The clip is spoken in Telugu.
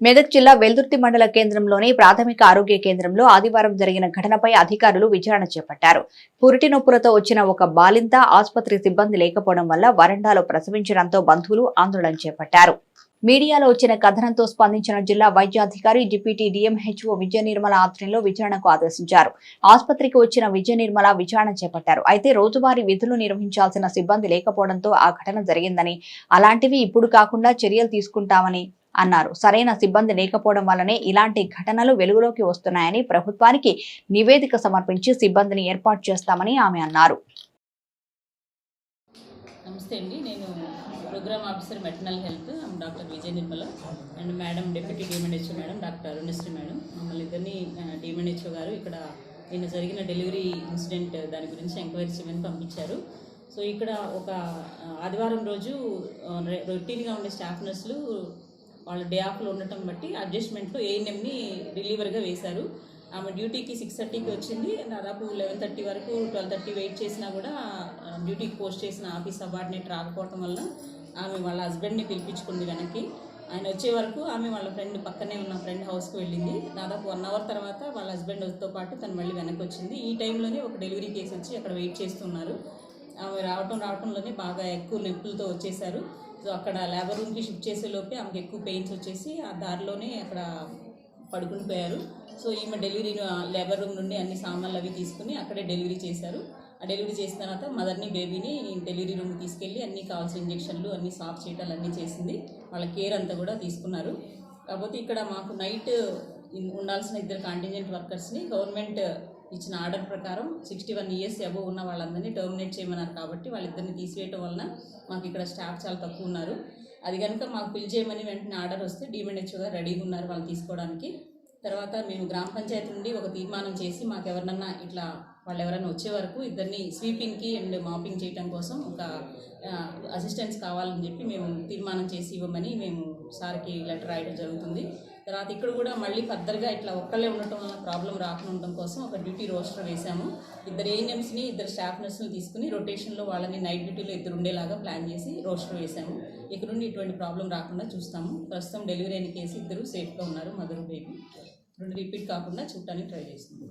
మెదక్ జిల్లా వెల్దుర్తి మండల కేంద్రంలోని ప్రాథమిక ఆరోగ్య కేంద్రంలో ఆదివారం జరిగిన ఘటనపై అధికారులు విచారణ చేపట్టారు. పురిటి నొప్పులతో వచ్చిన ఒక బాలింత ఆసుపత్రి సిబ్బంది లేకపోవడం వల్ల వరండాలో ప్రసవించడంతో బంధువులు ఆందోళన చేపట్టారు. మీడియాలో వచ్చిన కథనంతో స్పందించిన జిల్లా వైద్యాధికారి డిప్యూటీ డిఎంహెచ్ఓ విజయ నిర్మల ఆధ్వర్యంలో విచారణకు ఆదేశించారు. ఆసుపత్రికి వచ్చిన విజయ నిర్మల విచారణ చేపట్టారు. అయితే రోజువారీ విధులు నిర్వహించాల్సిన సిబ్బంది లేకపోవడంతో ఆ ఘటన జరిగిందని అలాంటివి ఇప్పుడు కాకుండా చర్యలు తీసుకుంటామని అన్నారు. సరైన సిబ్బంది లేకపోవడం వల్లనే ఇలాంటి ఘటనలు వెలుగులోకి వస్తున్నాయని ప్రభుత్వానికి నివేదిక సమర్పించి సిబ్బందిని ఏర్పాటు చేస్తామని ఆమె అన్నారు. నమస్తే అండి. నేను program officer maternal health. Doctor Vijaya Nirmala and madam deputy DMNHO madam doctor Arunasri madam. మమ్మల్ని ఇద్దరిని డిఎంఎన్హెచ్ఓ గారు ఇక్కడ నిన్న జరిగిన డెలివరీ ఇన్సిడెంట్ దాని గురించి ఎంక్వైరీ చేయమని పంపించారు. సో ఇక్కడ ఒక ఆదివారం రోజు రొటీన్గా ఉండే స్టాఫ్ నర్సులు వాళ్ళ డే ఆఫ్లో ఉండటం బట్టి అడ్జస్ట్మెంట్లో ఏఎన్ఎంని రిలీవర్గా వేశారు. ఆమె డ్యూటీకి సిక్స్ థర్టీకి వచ్చింది. దాదాపు లెవెన్ థర్టీ వరకు ట్వెల్వ్ థర్టీ వెయిట్ చేసినా కూడా డ్యూటీకి పోస్ట్ చేసిన ఆఫీస్ సబార్డినేట్ రాకపోవటం వల్ల ఆమె వాళ్ళ హస్బెండ్ని పిలిపించుకుంది వెనక్కి. ఆయన వచ్చే వరకు ఆమె వాళ్ళ ఫ్రెండ్ పక్కనే ఉన్న ఫ్రెండ్ హౌస్కి వెళ్ళింది. దాదాపు వన్ అవర్ తర్వాత వాళ్ళ హస్బెండ్తో పాటు తను మళ్ళీ వెనక్కి వచ్చింది. ఈ టైంలోనే ఒక డెలివరీ కేసు వచ్చి అక్కడ వెయిట్ చేస్తున్నారు. ఆమె రావటం రావటంలోనే బాగా ఎక్కువ నొప్పులతో వచ్చేసారు అక్కడ లేబర్ రూమ్కి షిఫ్ట్ చేసే లోపే ఆమెకి ఎక్కువ పెయిన్స్ వచ్చేసి ఆ దారిలోనే అక్కడ పడుకుని పోయారు. సో ఈమె డెలివరీ లేబర్ రూమ్ నుండి అన్ని సామాన్లు అవి తీసుకుని అక్కడే డెలివరీ చేశారు. ఆ డెలివరీ చేసిన తర్వాత మదర్ని బేబీని డెలివరీ రూమ్కి తీసుకెళ్ళి అన్ని కావాల్సిన ఇంజక్షన్లు అన్ని సాఫ్ చేయటాలు అన్నీ చేసింది. వాళ్ళ కేర్ అంతా కూడా తీసుకున్నారు. కాకపోతే ఇక్కడ మాకు నైట్ ఉండాల్సిన ఇద్దరు కాంటింజెంట్ వర్కర్స్ని గవర్నమెంట్ ఇచ్చిన ఆర్డర్ ప్రకారం సిక్స్టీ వన్ ఇయర్స్ అబోవ్ ఉన్న వాళ్ళందరినీ టర్మినేట్ చేయమన్నారు కాబట్టి వాళ్ళిద్దరిని తీసివేయటం వలన మాకు ఇక్కడ స్టాఫ్ చాలా తక్కువ ఉన్నారు. అది కనుక మాకు ఫిల్ చేయమని వెంటనే ఆర్డర్ వస్తే డిఎంఎన్హెచ్ఓగా రెడీగా ఉన్నారు వాళ్ళు తీసుకోవడానికి. తర్వాత మేము గ్రామ పంచాయతీ నుండి ఒక తీర్మానం చేసి మాకు ఎవరినన్నా ఇట్లా వాళ్ళు ఎవరైనా వచ్చే వరకు ఇద్దరిని స్వీపింగ్కి అండ్ మాపింగ్ చేయడం కోసం ఒక అసిస్టెన్స్ కావాలని చెప్పి మేము తీర్మానం చేసి ఇవ్వమని మేము సార్కి లెటర్ రాయడం జరుగుతుంది. తర్వాత ఇక్కడ కూడా మళ్ళీ ఫర్దర్గా ఇట్లా ఒక్కళ్ళే ఉండటం వల్ల ప్రాబ్లం రాకుండా ఉండటం కోసం ఒక డ్యూటీ రోస్టర్ వేసాము ఇద్దరు ఏఎన్ఎంస్ని ఇద్దరు స్టాఫ్ నర్సులు తీసుకుని రొటేషన్లో వాళ్ళని నైట్ డ్యూటీలో ఇద్దరు ఉండేలాగా ప్లాన్ చేసి రోస్టర్ వేసాము ఇక్కడ నుండి ఇటువంటి ప్రాబ్లం రాకుండా చూస్తాము. ప్రస్తుతం డెలివరీ అయిన కేసు ఇద్దరు సేఫ్గా ఉన్నారు మదర్ బేబీ రెండు రిపీట్ కాకుండా చూడటానికి ట్రై చేస్తున్నాం